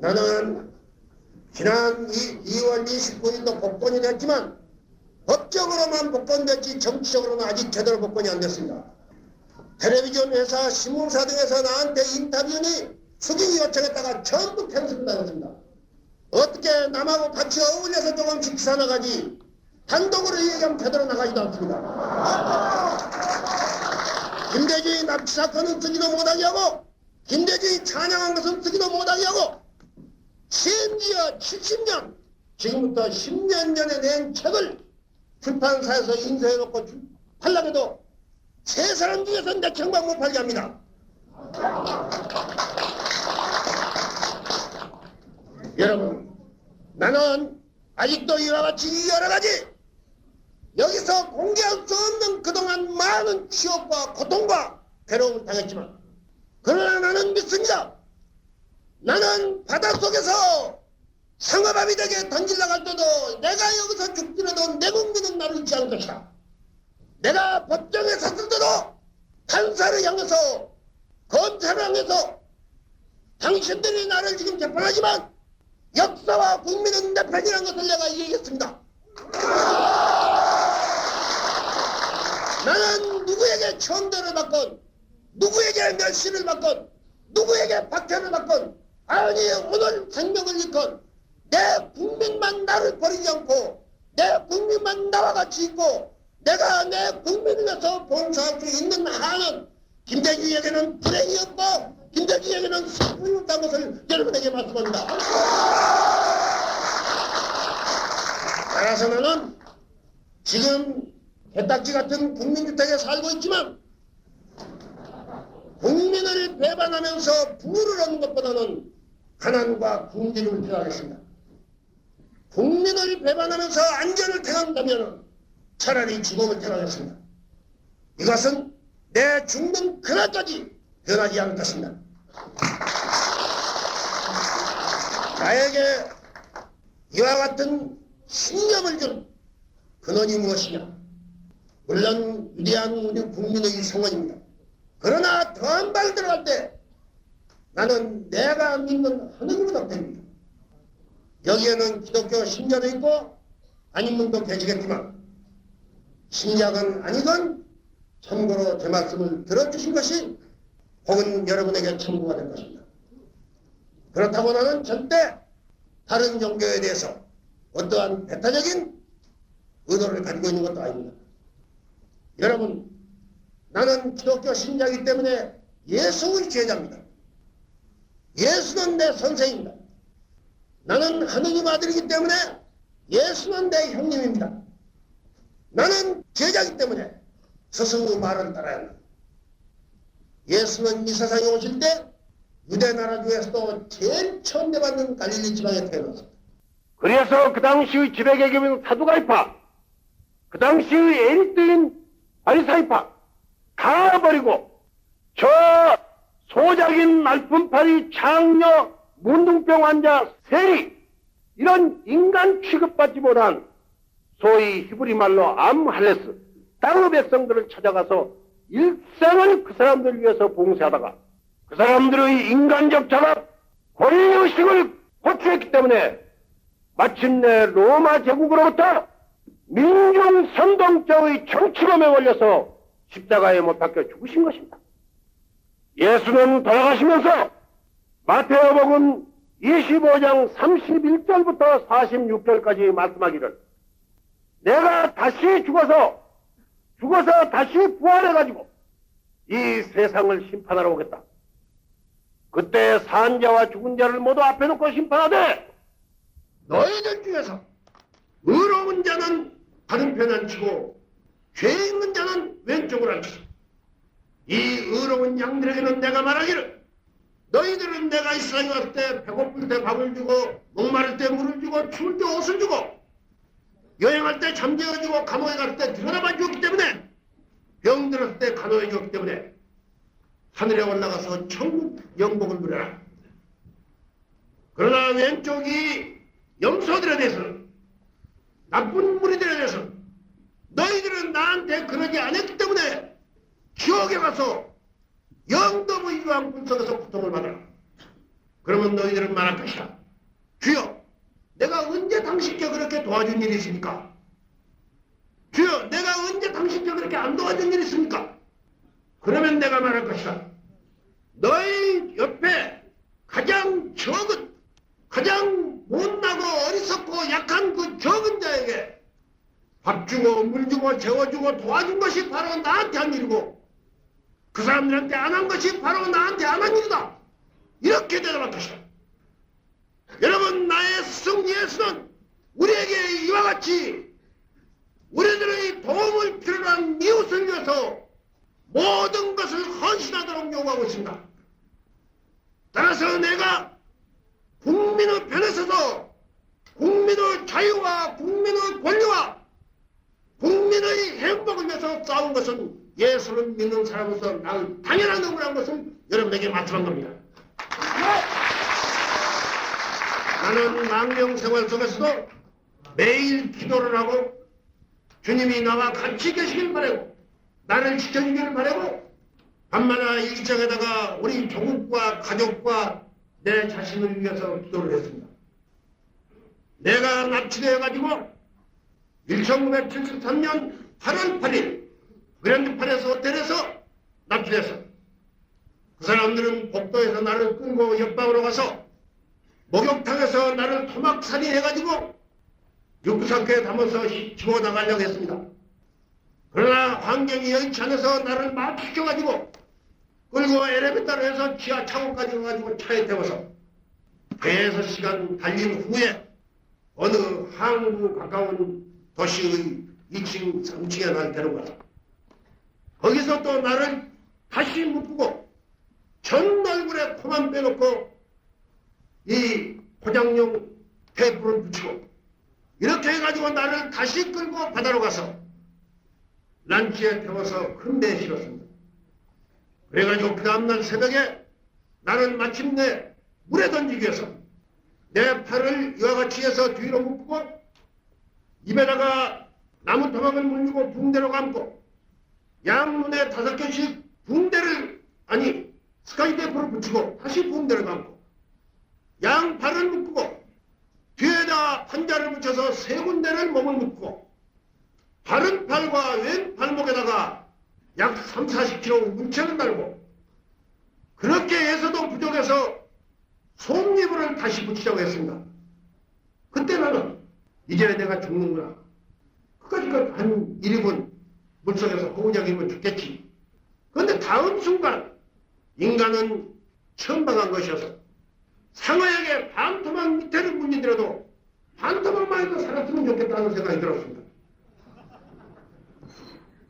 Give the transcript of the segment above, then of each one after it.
나는 지난 2 월 29일도 복권이 됐지만 법적으로만 복권됐지 정치적으로는 아직 제대로 복권이 안 됐습니다. 텔레비전 회사, 신문사 등에서 나한테 인터뷰니 숙인이 요청했다가 전부 캔슬 당했습니다. 어떻게 남하고 같이 어울려서 조금씩 살아가지 단독으로 얘기하면 제대로 나가지도 않습니다. 김대중이 납치 사건은 쓰지도 못하게 하고 김대중이 찬양한 것은 쓰지도 못하게 하고 심지어 70년 지금부터 10년 전에 낸 책을 출판사에서 인쇄해놓고 주- 팔라고도 세 사람 중에서 내 책만 못 팔게 합니다. 여러분 나는 아직도 이와 같이 여러 가지 여기서 공개할 수 없는 그동안 많은 취업과 고통과 괴로움을 당했지만 그러나 나는 믿습니다. 나는 바닷속에서 상어밥이 되게 던질러 갈 때도 내가 여기서 죽더라도 내 국민은 나를 잊지 않을 것이다. 내가 법정에 섰을 때도 판사를 향해서 검사를 향해서 당신들이 나를 지금 재판하지만 역사와 국민은 내 편이라는 것을 내가 얘기했습니다. 나는 누구에게 천대를 받건 누구에게 멸시를 받건 누구에게 박해를 받건 아니 오늘 생명을 잃건 내 국민만 나를 버리지 않고 내 국민만 나와 같이 있고 내가 내 국민을 위해서 봉사할 수 있는 한은 김대중에게는 불행이었고 김대중에게는 슬픔이었다는 것을 여러분에게 말씀합니다. 따라서 나는 지금 개딱지 같은 국민주택에 살고 있지만 국민을 배반하면서 부를 얻는 것보다는 가난과 궁지를 택하겠습니다. 국민을 배반하면서 안전을 택한다면 차라리 죽음을 택하겠습니다. 이것은 내 죽는 그날까지 변하지 않을 것입니다. 나에게 이와 같은 신념을 준 근원이 무엇이냐? 물론 위대한 우리 국민의 성원입니다. 그러나 더한 발 들어갈 때 나는 내가 믿는 하느님을 덕됩니다. 여기에는 기독교 신자도 있고 아닌 분도 계시겠지만 신약은 아니건 참고로 제 말씀을 들어주신 것이 혹은 여러분에게 참고가 될 것입니다. 그렇다고 나는 절대 다른 종교에 대해서 어떠한 배타적인 의도를 가지고 있는 것도 아닙니다. 여러분, 나는 기독교 신자이기 때문에 예수의 제자입니다. 예수는 내 선생입니다. 나는 하느님 아들이기 때문에 예수는 내 형님입니다. 나는 제자이기 때문에 스승의 말을 따라야 합니다. 예수는 이 세상에 오실 때 유대 나라 중에서도 제일 처음 내받는 갈릴리 지방에 태어났습니다. 그래서 그 당시의 지배개념인 사두가이파, 그 당시의 엘리트인 바리사이파 다 버리고 저 소작인 말품팔이 창녀 문둥병 환자 세리 이런 인간 취급받지 못한 소위 히브리 말로 암할레스 땅의 백성들을 찾아가서 일생을 그 사람들 위해서 봉사하다가 그 사람들의 인간적 자각 권리의식을 호출했기 때문에 마침내 로마 제국으로부터 민중 선동자의 정치범에 걸려서 십자가에 못 박혀 죽으신 것입니다. 예수는 돌아가시면서 마태복음 25장 31절부터 46절까지 말씀하기를 내가 다시 죽어서 죽어서 다시 부활해 가지고 이 세상을 심판하러 오겠다. 그때 산 자와 죽은 자를 모두 앞에 놓고 심판하되 너희들 중에서 의로운 자는 다른편 앉히고 죄 있는 자는 왼쪽을 앉히소. 이 의로운 양들에게는 내가 말하기를 너희들은 내가 이스라엘 왔을 때 배고플 때 밥을 주고 목마를 때 물을 주고 추울 때 옷을 주고 여행할 때 잠재워 주고 감옥에 갈때 들여다봐 주었기 때문에 병들었을 때 간호해 주었기 때문에 하늘에 올라가서 천국 영복을 누려라. 그러나 왼쪽이 염소들에 대해서는 나쁜 무리들에 대해서는 너희들은 나한테 그러지 않았기 때문에 지옥에 가서 영덕의 유황 불속에서 고통을 받아라. 그러면 너희들은 말할 것이다. 주여, 내가 언제 당신께 그렇게 도와준 일이 있습니까? 주여, 내가 언제 당신께 그렇게 안 도와준 일이 있습니까? 그러면 내가 말할 것이다. 너희 옆에 가장 적은, 가장 못나고 어리석고 약한 그 적은 자에게 밥 주고 물 주고 재워주고 도와준 것이 바로 나한테 한 일이고 그 사람들한테 안 한 것이 바로 나한테 안 한 일이다. 이렇게 대답할 것이다. 여러분 나의 예수는 우리에게 이와 같이 우리들의 도움을 필요로 한 이웃을 위해서 모든 것을 헌신하도록 요구하고 있습니다. 따라서 내가 국민의 편에 서서 국민의 자유와 국민의 권리와 국민의 행복을 위해서 싸운 것은 예수를 믿는 사람으로서 나의 당연한 의무라는 것을 여러분에게 말씀한 겁니다. 나는 망명 생활 속에서도 매일 기도를 하고 주님이 나와 같이 계시길 바라고 나를 지켜주기를 바라고 밤마다 일정에다가 우리 조국과 가족과 내 자신을 위해서 기도를 했습니다. 내가 납치되어가지고 1973년 8월 8일 그랜드판에서 호텔에서 납치됐어. 그 사람들은 복도에서 나를 끌고 옆방으로 가서 목욕탕에서 나를 토막살이 해가지고 육상교에 담아서 집어나가려고 했습니다. 그러나 환경이 여의치 않아서 나를 맞추셔가지고 끌고 엘리베이터로 해서 지하 차고까지 가가지고 차에 태워서 배에서 시간 달린 후에 어느 항구 가까운 도시의 2층, 3층에 날 데려가서 거기서 또 나를 다시 묶고 전 얼굴에 코만 빼놓고 이 포장용 테이프를 붙이고 이렇게 해가지고 나를 다시 끌고 바다로 가서 란치에 태워서 큰 배에 실었습니다. 그래가지고 그 다음날 새벽에 나는 마침내 물에 던지기 위해서 내 팔을 이와 같이 해서 뒤로 묶고 입에다가 나무 토막을 물리고 붕대로 감고 양눈에 다섯 개씩 붕대를 아니 스카이테이프를 붙이고 다시 붕대를 감고 양 발을 묶고 뒤에다 판자를 붙여서 세 군데를 몸을 묶고 바른 팔과 왼 발목에다가 약 3, 40kg 문체를 달고 그렇게 해서도 부족해서 솜니불을 다시 붙이자고 했습니다. 그때 나는 이제 내가 죽는구나. 그까짓 한 1인분 물속에서 호우적이면 죽겠지. 그런데 다음 순간 인간은 천방한 것이어서 상어에게 반토막 밑에를 물리더라도 반토막만 해도 살았으면 좋겠다는 생각이 들었습니다.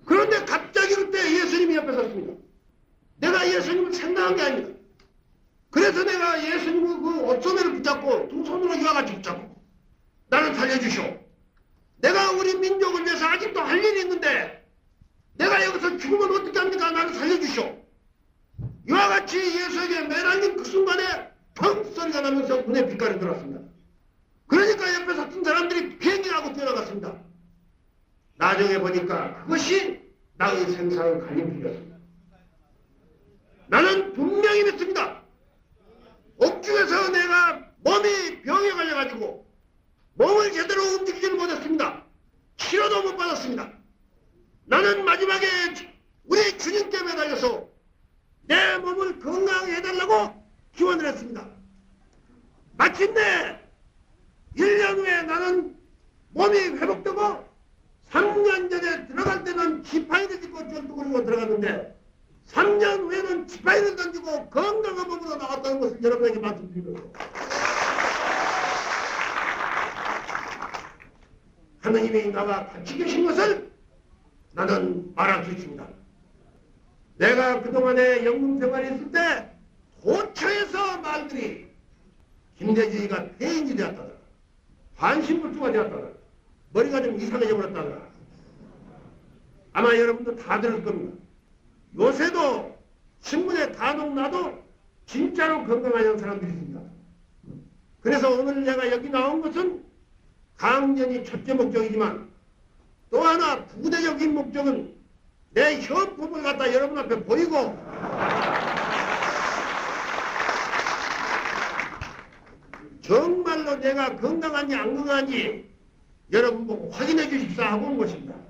그런데 갑자기 그때 예수님이 옆에 섰습니다. 내가 예수님을 생각한 게 아닙니다. 그래서 내가 예수님의 그 옷소매를 붙잡고 두 손으로 이와 같이 붙잡고 나를 살려주시오. 내가 우리 민족을 위해서 아직도 할 일이 있는데 내가 여기서 죽으면 어떻게 합니까? 나를 살려주시오. 이와 같이 예수에게 매달린 그 순간에 펑 소리가 나면서 눈에 빛깔이 들었습니다. 그러니까 옆에 섰던 사람들이 비행기하고 뛰어나갔습니다. 나중에 보니까 그것이 나의 생사의 갈림길이었습니다. 나는 분명히 믿습니다. 옥중에서 내가 몸이 병에 걸려가지고 몸을 제대로 움직이지를 못했습니다. 치료도 못 받았습니다. 나는 마지막에 우리 주님께 매달려서 내 몸을 건강하게 해달라고 기원을 했습니다. 마침내 1년 후에 나는 몸이 회복되고 3년 전에 들어갈 때는 지파이를 짚고 쫄뚝거리고 들어갔는데 3년 후에는 지파이를 던지고 건강한 몸으로 나왔다는 것을 여러분에게 말씀드립니다. 하느님이 나와 같이 계신 것을 나는 말할 수 있습니다. 내가 그동안에 영웅 생활이 있을 때 도처에서 말들이 김대진이가 폐인이 되었다더라. 반신불수가 되었다더라. 머리가 좀 이상해져 버렸다더라. 아마 여러분도 다 들을 겁니다. 요새도 신문에 간혹 나도 진짜로 건강하는 사람들이 있습니다. 그래서 오늘 내가 여기 나온 것은 강연이 첫째 목적이지만 또 하나 부대적인 목적은 내 현품을 갖다 여러분 앞에 보이고 정말로 내가 건강한지 안 건강한지 여러분 보고 확인해 주십사 하고 온 것입니다.